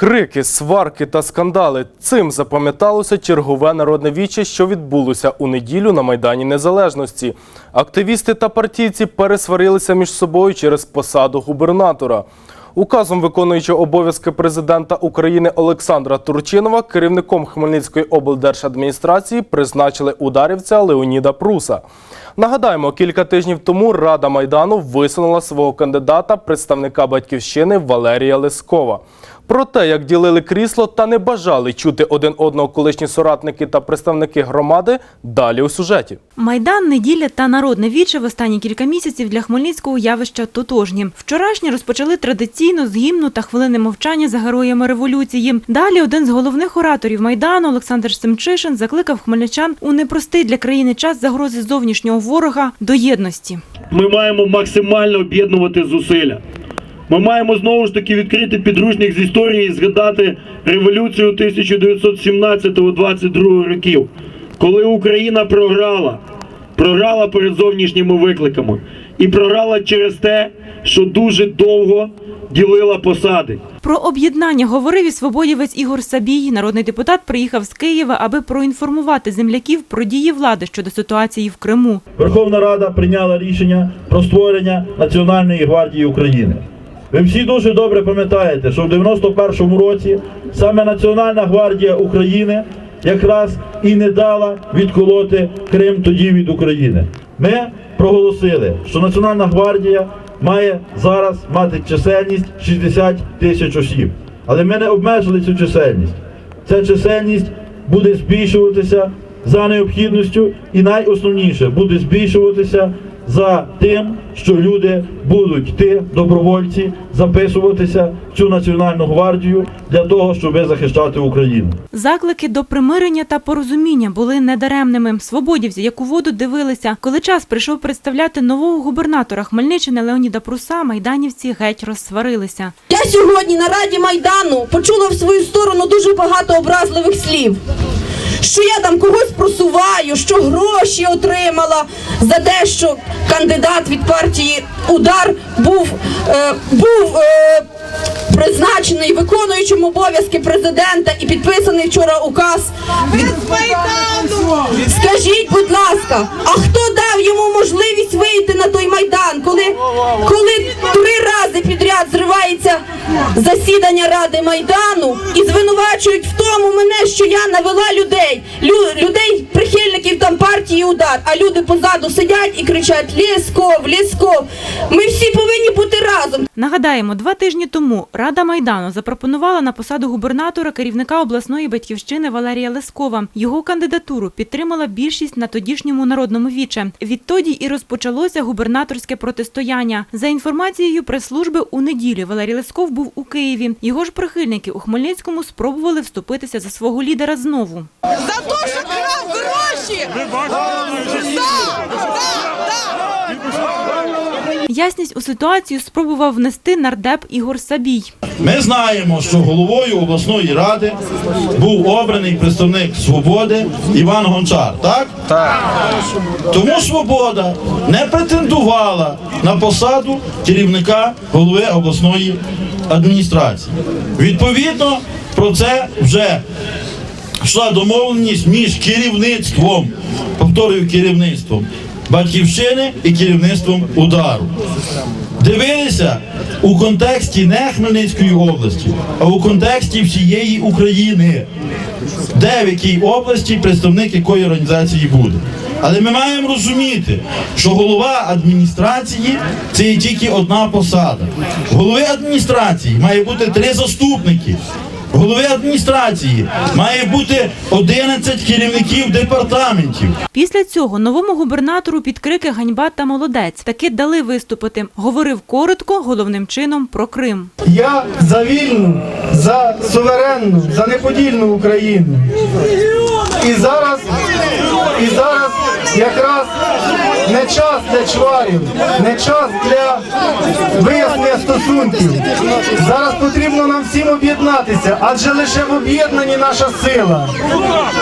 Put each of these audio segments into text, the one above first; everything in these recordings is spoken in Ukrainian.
Крики, сварки та скандали. Цим запам'яталося чергове народне віче, що відбулося у неділю на Майдані Незалежності. Активісти та партійці пересварилися між собою через посаду губернатора. Указом виконуючого обов'язки президента України Олександра Турчинова керівником Хмельницької облдержадміністрації призначили ударівця Леоніда Пруса. Нагадаємо, кілька тижнів тому Рада Майдану висунула свого кандидата, представника батьківщини Валерія Лескова. Про те, як ділили крісло та не бажали чути один одного колишні соратники та представники громади, далі у сюжеті. Майдан, неділя та народне віче в останні кілька місяців для Хмельницького явища тотожні. Вчорашні розпочали традиційно з гімну та хвилини мовчання за героями революції. Далі один з головних ораторів Майдану Олександр Семчишин закликав хмельничан у непростий для країни час загрози зовнішнього ворога до єдності. Ми маємо максимально об'єднувати зусилля. Ми маємо знову ж таки відкрити підручник з історії і згадати революцію 1917-22 років, коли Україна програла, програла перед зовнішніми викликами і програла через те, що дуже довго ділила посади. Про об'єднання говорив і свободівець Ігор Сабій. Народний депутат приїхав з Києва, аби проінформувати земляків про дії влади щодо ситуації в Криму. Верховна Рада прийняла рішення про створення Національної гвардії України. Ви всі дуже добре пам'ятаєте, що в 91-му році саме Національна гвардія України якраз і не дала відколоти Крим тоді від України. Ми проголосили, що Національна гвардія має зараз мати чисельність 60 тисяч осіб. Але ми не обмежили цю чисельність. Ця чисельність буде збільшуватися за необхідністю і найосновніше буде збільшуватися за тим, що люди будуть йти, добровольці, записуватися в цю національну гвардію для того, щоб захищати Україну. Заклики до примирення та порозуміння були недаремними. Свободівці, як у воду дивилися, коли час прийшов представляти нового губернатора Хмельниччини Леоніда Пруса, майданівці геть розсварилися. Я сьогодні на Раді Майдану почула в свою сторону дуже багато образливих слів. Що я там когось просуваю, що гроші отримала за те, що кандидат від партії Удар був, е, був е, призначений виконуючим обов'язки президента і підписаний вчора указ від Скажіть, будь ласка, а хто дав йому можливість вийти на той майдан, коли, коли три рази підряд зривається засідання Ради Майдану і звинувачують в тому мене, що я навела людей, лю, людей, прихильників там партії удар, а люди позаду сидять і кричать Лєсков, Лєсков. Ми всі повинні бути разом. Нагадаємо, два тижні тому Рада Майдану запропонувала на посаду губернатора керівника обласної батьківщини Валерія Лескова. Його кандидатуру підтримала більшість на тодішньому народному віче. Відтоді і розпочалося губернаторське протистояння. За інформацією прес-служби, у неділю Валерій Лесков був у Києві. Його ж прихильники у Хмельницькому спробували вступитися за свого лідера знову. За те, що крав гроші! Ясність у ситуацію спробував внести нардеп Ігор Сабій. Ми знаємо, що головою обласної ради був обраний представник свободи Іван Гончар, так? Так. Тому свобода не претендувала на посаду керівника голови обласної адміністрації. Відповідно, про це вже йшла домовленість між керівництвом, повторюю керівництвом батьківщини і керівництвом удару. Дивилися у контексті не Хмельницької області, а у контексті всієї України, де в якій області представник якої організації буде. Але ми маємо розуміти, що голова адміністрації це є тільки одна посада. Голови адміністрації має бути три заступники. Голови адміністрації має бути 11 керівників департаментів. Після цього новому губернатору під крики ганьба та молодець таки дали виступити. Говорив коротко, головним чином про Крим. Я за вільну, за суверенну, за неподільну Україну. І зараз, і зараз якраз не час для чварів, не час для вияснення стосунків. Зараз потрібно нам всім об'єднатися, адже лише в об'єднанні наша сила.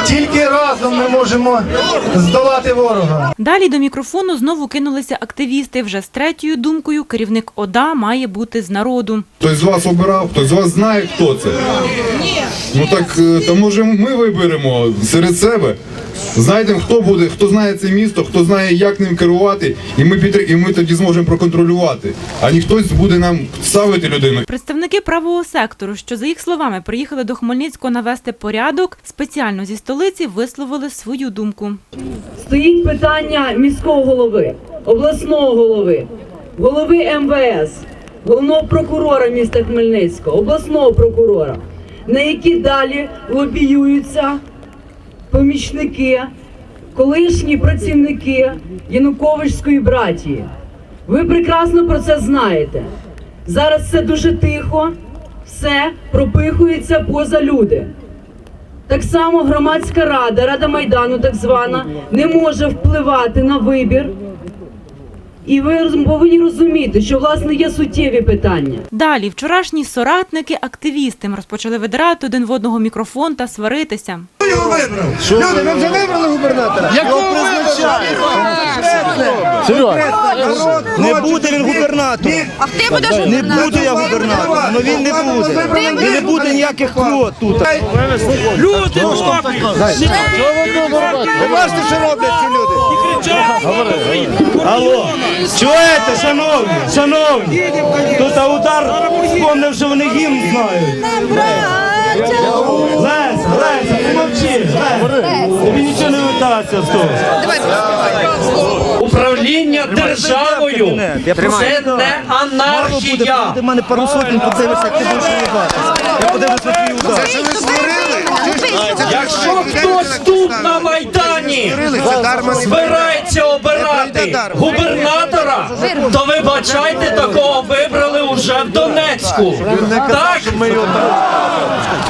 Тільки разом ми можемо здолати ворога. Далі до мікрофону знову кинулися активісти. Вже з третьою думкою керівник ОДА має бути з народу. Хтось з вас обирав, хтось з вас знає, хто це. Ну так, е, то може ми виберемо серед себе. Знайдемо, хто буде, хто знає це місто, хто знає, як ним керувати, і ми підтр... і ми тоді зможемо проконтролювати. А не хтось буде нам ставити людину. Представники правого сектору, що за їх словами приїхали до Хмельницького навести порядок, спеціально зі столиці висловили свою думку. стоїть питання міського голови, обласного голови, голови МВС, головного прокурора міста Хмельницького, обласного прокурора, на які далі лобіюються помічники, колишні працівники Януковичської братії. Ви прекрасно про це знаєте. Зараз все дуже тихо, все пропихується поза люди. Так само громадська рада, рада майдану, так звана, не може впливати на вибір. І ви повинні розуміти, що власне є суттєві питання. Далі. Вчорашні соратники активістам розпочали видирати один в одного мікрофон та сваритися. Люди, ви вже вибрали? губернатора? Якого Не буде він губернатором. А ти будеш Не буде буду я губернатором, але він не буде. І не буде ніяких квот тут. Люди Ви бачите, що роблять ці люди? Алло, чуєте, шановні, шановні? Тут удар вспомнив, що вони гімн знають. Лесь, Лесь, ти мовчи. Тобі нічого не витається з того. Управління державою це не анархія. Ти мене пару сотень подивишся, як ти будеш воюватися. Я подивлюся на твій удар. Якщо хтось тут на майдані збирається обирати губернатора, то вибачайте, такого вибрали вже в Донецьку. Так?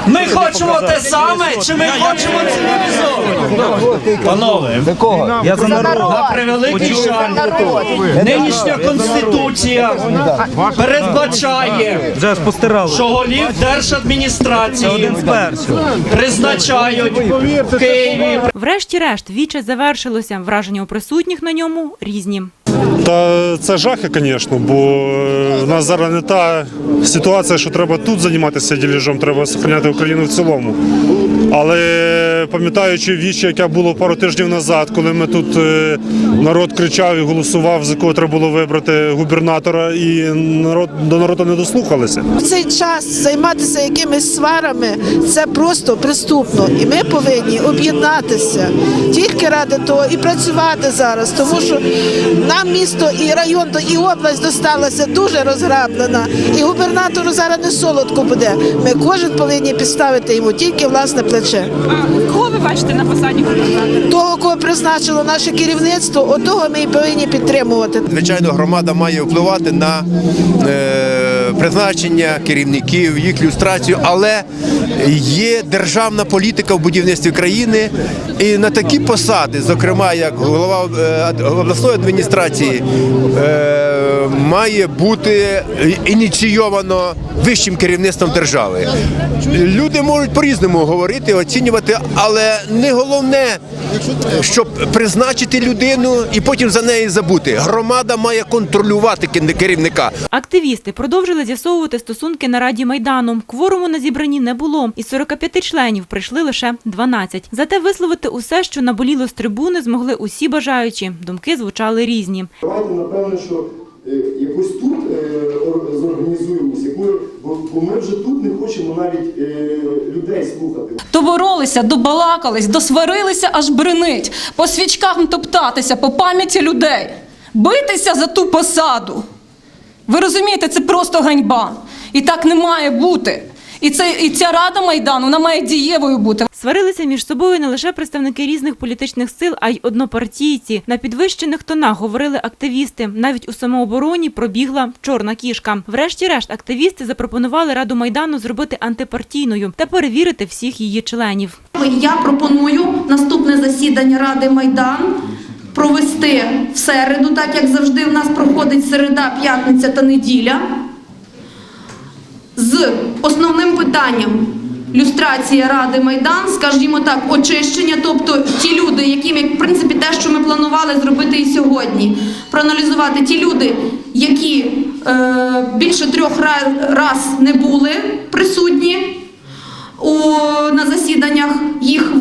Ми хочемо те саме, чи ми хочемо цивілізовано? Панове, Я за народ. на превеликий жаль, нинішня конституція передбачає, що голів держадміністрації призначають в Києві. Врешті-решт віче завершилося. Враження у присутніх на ньому різні. Та це жахи, звісно, бо е, в нас зараз не та ситуація, що треба тут займатися діліжом, треба зберігати Україну в цілому. Але пам'ятаючи вічі, яке було пару тижнів назад, коли ми тут е, народ кричав і голосував, за кого треба було вибрати губернатора, і народ до народу не дослухалися. В цей час займатися якимись сварами це просто преступно. І ми повинні об'єднатися тільки ради того і працювати зараз, тому що нам місто і район і область досталася дуже розграблена. І губернатору зараз не солодко буде. Ми кожен повинні підставити йому тільки власне плече. Кого ви бачите на посаді губернатора? Того, кого призначило наше керівництво, отого ми і повинні підтримувати. Звичайно, громада має впливати на е, призначення керівників, їх люстрацію, але є державна політика в будівництві країни, і на такі посади, зокрема як голова е, обласної адміністрації, е, має бути ініційовано вищим керівництвом держави. Люди можуть по-різному говорити, оцінювати, але не головне, щоб призначити людину і потім за неї забути. Громада має контролювати керівника. Активісти продовжили з'ясовувати стосунки на Раді Майдану. Кворуму на зібранні не було. Із 45 членів прийшли лише 12. Зате висловити усе, що наболіло з трибуни, змогли усі бажаючі. Думки звучали різні. Давайте, напевно, що е, якось тут е, зорганізуємося, бо, бо ми вже тут не хочемо навіть е, людей слухати. Доборолися, добалакались, досварилися, аж бренить. По свічкам топтатися, по пам'яті людей. Битися за ту посаду. Ви розумієте, це просто ганьба. І так не має бути. І, це, і ця рада Майдану, вона має дієвою бути. Сварилися між собою не лише представники різних політичних сил, а й однопартійці. На підвищених тонах говорили активісти. Навіть у самообороні пробігла чорна кішка. Врешті-решт, активісти запропонували Раду Майдану зробити антипартійною та перевірити всіх її членів. Я пропоную наступне засідання Ради Майдан провести в середу, так як завжди в нас проходить середа, п'ятниця та неділя. З основним питанням люстрація Ради Майдан, скажімо так, очищення, тобто ті люди, яким, як, в принципі, те, що ми планували зробити і сьогодні, проаналізувати ті люди, які е, більше трьох ра- раз не були присутні у, на засіданнях, їх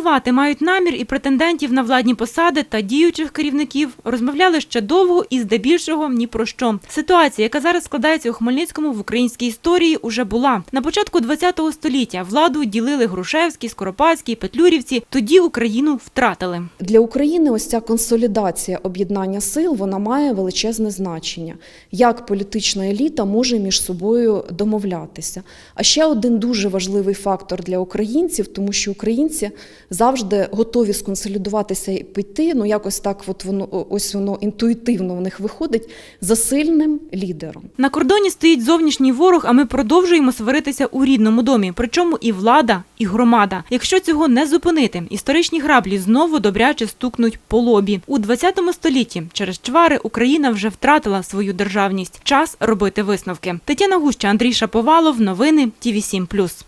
виключити. Мають намір і претендентів на владні посади та діючих керівників. Розмовляли ще довго і здебільшого ні про що. Ситуація, яка зараз складається у Хмельницькому в українській історії, уже була. На початку ХХ століття владу ділили Грушевський, Скоропадський, Петлюрівці. Тоді Україну втратили. Для України ось ця консолідація об'єднання сил вона має величезне значення. Як політична еліта може між собою домовлятися? А ще один дуже важливий фактор для українців, тому що українці завжди готові сконсолідуватися і піти. Ну якось так, от воно ось воно інтуїтивно в них виходить за сильним лідером. На кордоні стоїть зовнішній ворог, а ми продовжуємо сваритися у рідному домі. Причому і влада, і громада. Якщо цього не зупинити, історичні граблі знову добряче стукнуть по лобі. У 20 столітті через чвари Україна вже втратила свою державність. Час робити висновки. Тетяна Гуща, Андрій Шаповалов. Новини ТІВІ 7+.